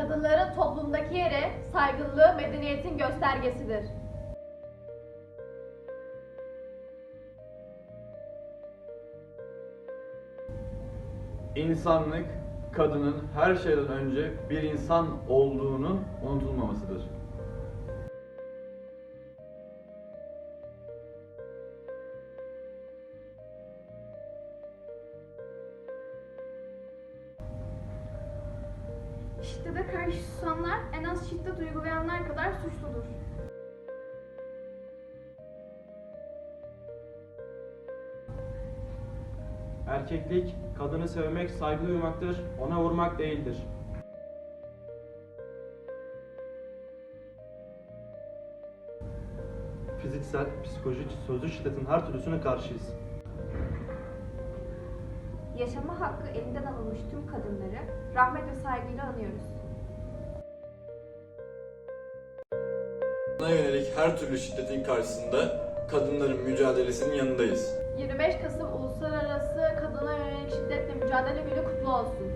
kadınların toplumdaki yeri saygınlığı medeniyetin göstergesidir. İnsanlık, kadının her şeyden önce bir insan olduğunun unutulmamasıdır. Şiddete karşı susanlar en az şiddet uygulayanlar kadar suçludur. Erkeklik, kadını sevmek, saygı duymaktır, ona vurmak değildir. Fiziksel, psikolojik, sözlü şiddetin her türlüsüne karşıyız. Yaşama hakkı elinden alınmış tüm kadınları rahmet ve saygıyla anıyoruz. Kadına yönelik her türlü şiddetin karşısında kadınların mücadelesinin yanındayız. 25 Kasım Uluslararası Kadına Yönelik Şiddetle Mücadele Günü kutlu olsun.